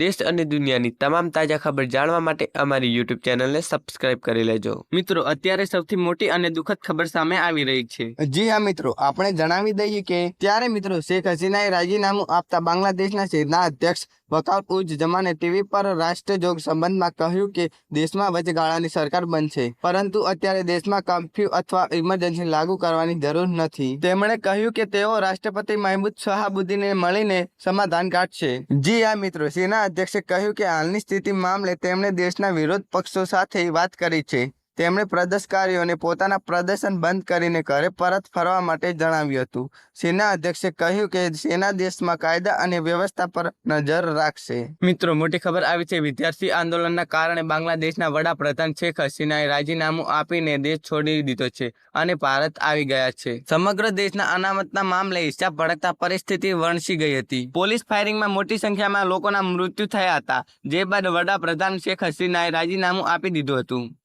દેશ અને દુનિયાની તમામ તાજા ખબર જાણવા માટે અમારી યુટ્યુબ ચેનલને સબસ્ક્રાઇબ કરી લેજો. મિત્રો અત્યારે સૌથી મોટી અને દુઃખદ ખબર સામે આવી રહી છે. જી હા મિત્રો. આપણે જણાવી દઈએ કે ત્યારે મિત્રો શેખ હસીનાએ રાજીનામું આપતા બાંગ્લાદેશના સેના અધ્યક્ષ વકાઉટ ઉજ જમાને ટીવી પર રાષ્ટ્રજોગ સંબંધમાં કહ્યું કે દેશમાં વચગાળાની સરકાર બનશે. પરંતુ અત્યારે દેશમાં કર્ફ્યુ અથવા ઇમરજન્સી લાગુ કરવાની જરૂર નથી. તેમણે કહ્યું કે તેઓ રાષ્ટ્રપતિ મહેમૂદ શહાબુદ્દીને મળીને સમાધાન કાઢશે. જી આ મિત્રો. સેના અધ્યક્ષે કહ્યું કે હાલની સ્થિતિ મામલે તેમણે દેશના વિરોધ પક્ષો સાથે વાત કરી છે. તેમણે પ્રદર્શનકારીઓને પોતાના પ્રદર્શન બંધ કરીને ઘરે પરત ફરવા માટે જણાવ્યું હતું. સેના અધ્યક્ષે કહ્યું કે સેના દેશમાં કાયદા અને વ્યવસ્થા પર નજર રાખશે. મિત્રો, મોટી ખબર આવી છે, વિદ્યાર્થી આંદોલનના કારણે બાંગ્લાદેશના વડાપ્રધાન શેખ હસીનાએ રાજીનામું આપીને દેશ છોડી દીધો છે અને ભારત આવી ગયા છે. સમગ્ર દેશના અનામતના મામલે હિસાબ ભડકતા પરિસ્થિતિ વણસી ગઈ હતી. પોલીસ ફાયરિંગમાં મોટી સંખ્યામાં લોકોના મૃત્યુ થયા હતા, જે બાદ વડાપ્રધાન શેખ હસીનાએ રાજીનામું આપી દીધું હતું.